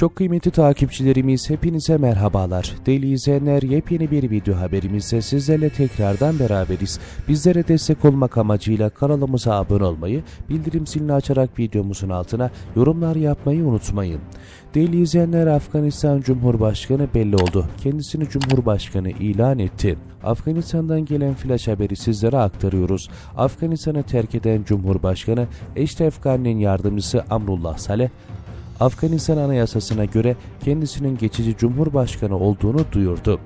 Çok kıymetli takipçilerimiz hepinize merhabalar. Değerli izleyenler yepyeni bir video haberimizde sizlerle tekrardan beraberiz. Bizlere destek olmak amacıyla kanalımıza abone olmayı, bildirim zilini açarak videomuzun altına yorumlar yapmayı unutmayın. Değerli izleyenler Afganistan Cumhurbaşkanı belli oldu. Kendisini Cumhurbaşkanı ilan etti. Afganistan'dan gelen flash haberi sizlere aktarıyoruz. Afganistan'ı terk eden Cumhurbaşkanı Eşref Gani'nin yardımcısı Amrullah Saleh, Afganistan Anayasası'na göre kendisinin geçici cumhurbaşkanı olduğunu duyurdu.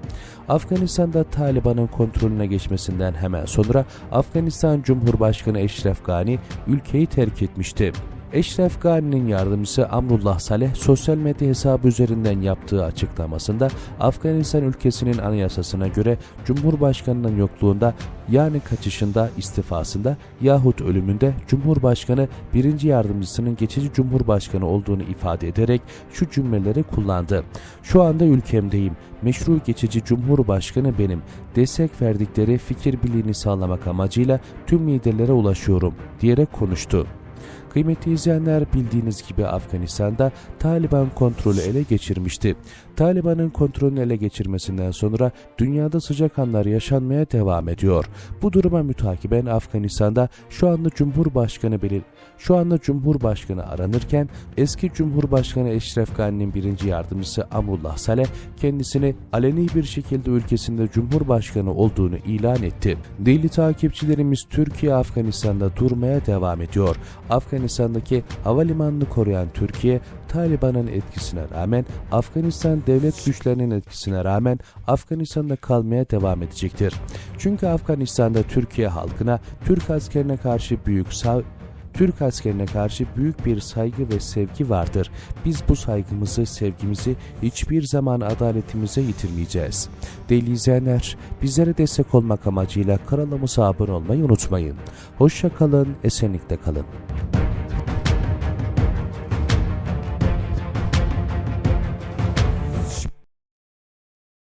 Afganistan'da Taliban'ın kontrolüne geçmesinden hemen sonra Afganistan Cumhurbaşkanı Eşref Gani ülkeyi terk etmişti. Eşref Gani'nin yardımcısı Amrullah Saleh sosyal medya hesabı üzerinden yaptığı açıklamasında Afganistan ülkesinin anayasasına göre Cumhurbaşkanının yokluğunda yani kaçışında, istifasında yahut ölümünde Cumhurbaşkanı birinci yardımcısının geçici Cumhurbaşkanı olduğunu ifade ederek şu cümleleri kullandı. Şu anda ülkemdeyim. Meşru geçici Cumhurbaşkanı benim. Destek verdikleri fikir birliğini sağlamak amacıyla tüm liderlere ulaşıyorum diyerek konuştu. Kıymetli izleyenler bildiğiniz gibi Afganistan'da Taliban kontrolü ele geçirmişti. Taliban'ın kontrolünü ele geçirmesinden sonra dünyada sıcak anlar yaşanmaya devam ediyor. Bu duruma mütakiben Afganistan'da şu anda Cumhurbaşkanı belir şu anda Cumhurbaşkanı aranırken eski Cumhurbaşkanı Eşref Gani'nin birinci yardımcısı Amrullah Saleh kendisini aleni bir şekilde ülkesinde Cumhurbaşkanı olduğunu ilan etti. Değerli takipçilerimiz Türkiye Afganistan'da durmaya devam ediyor. Afganistan'daki havalimanını koruyan Türkiye Taliban'ın etkisine rağmen Afganistan devlet güçlerinin etkisine rağmen Afganistan'da kalmaya devam edecektir. Çünkü Afganistan'da Türkiye halkına, Türk askerine karşı büyük sav Türk askerine karşı büyük bir saygı ve sevgi vardır. Biz bu saygımızı, sevgimizi hiçbir zaman adaletimize yitirmeyeceğiz. Değerli izleyenler, bizlere destek olmak amacıyla kanalımıza abone olmayı unutmayın. Hoşça kalın, esenlikte kalın.